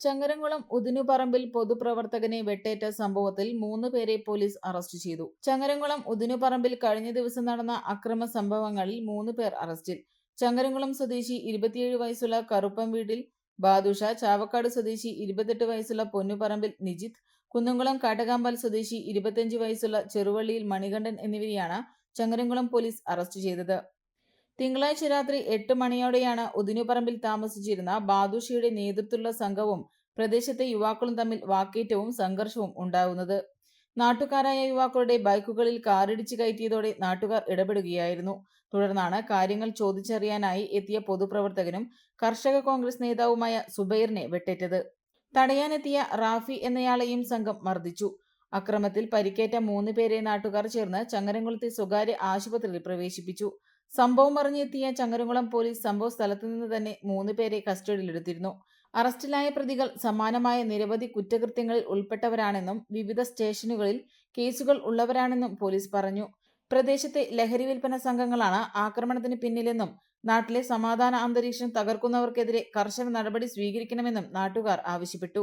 ചങ്ങരംകുളം ഉദിനുപറമ്പിൽ പൊതുപ്രവർത്തകനെ വെട്ടേറ്റ സംഭവത്തിൽ മൂന്ന് പേരെ പോലീസ് അറസ്റ്റ് ചെയ്തു. ചങ്ങരംകുളം ഉദിനുപറമ്പിൽ കഴിഞ്ഞ ദിവസം നടന്ന അക്രമ സംഭവങ്ങളിൽ മൂന്ന് പേർ അറസ്റ്റിൽ. ചങ്ങരംകുളം സ്വദേശി ഇരുപത്തിയേഴ് വയസ്സുള്ള കറുപ്പം വീട്ടിൽ ബാദുഷ ചാവക്കാട് സ്വദേശി ഇരുപത്തെട്ട് വയസ്സുള്ള പൊന്നുപറമ്പിൽ നിജിത്ത് കുന്നംകുളം കാട്ടകാമ്പാൽ സ്വദേശി ഇരുപത്തിയഞ്ച് വയസ്സുള്ള ചെറുവള്ളിയിൽ മണികണ്ഠൻ എന്നിവരെയാണ് ചങ്ങരംകുളം പോലീസ് അറസ്റ്റ് ചെയ്തത്. തിങ്കളാഴ്ച രാത്രി എട്ട് മണിയോടെയാണ് ഉദിനുപറമ്പിൽ താമസിച്ചിരുന്ന ബാദുഷിയുടെ നേതൃത്വത്തിലുള്ള സംഘവും പ്രദേശത്തെ യുവാക്കളും തമ്മിൽ വാക്കേറ്റവും സംഘർഷവും ഉണ്ടാകുന്നത് നാട്ടുകാരായ യുവാക്കളുടെ ബൈക്കുകളിൽ കാറിടിച്ച് കയറ്റിയതോടെ നാട്ടുകാർ ഇടപെടുകയായിരുന്നു. തുടർന്നാണ് കാര്യങ്ങൾ ചോദിച്ചറിയാനായി എത്തിയ പൊതുപ്രവർത്തകനും കർഷക കോൺഗ്രസ് നേതാവുമായ സുബൈറിനെ വെട്ടേറ്റത്. തടയാനെത്തിയ റാഫി എന്നയാളെയും സംഘം മർദ്ദിച്ചു. അക്രമത്തിൽ പരിക്കേറ്റ മൂന്ന് പേരെ നാട്ടുകാർ ചേർന്ന് ചങ്ങരംകുളത്തെ സ്വകാര്യ ആശുപത്രിയിൽ പ്രവേശിപ്പിച്ചു. സംഭവം അറിഞ്ഞെത്തിയ ചങ്ങരംകുളം പോലീസ് സംഭവ സ്ഥലത്തു നിന്ന് തന്നെ മൂന്ന് പേരെ കസ്റ്റഡിയിലെടുത്തിരുന്നു. അറസ്റ്റിലായ പ്രതികൾ സമാനമായ നിരവധി കുറ്റകൃത്യങ്ങളിൽ ഉൾപ്പെട്ടവരാണെന്നും വിവിധ സ്റ്റേഷനുകളിൽ കേസുകൾ ഉള്ളവരാണെന്നും പോലീസ് പറഞ്ഞു. പ്രദേശത്തെ ലഹരി വിൽപ്പന സംഘങ്ങളാണ് ആക്രമണത്തിന് പിന്നിലെന്നും നാട്ടിലെ സമാധാന അന്തരീക്ഷം തകർക്കുന്നവർക്കെതിരെ കർശന നടപടി സ്വീകരിക്കണമെന്നും നാട്ടുകാർ ആവശ്യപ്പെട്ടു.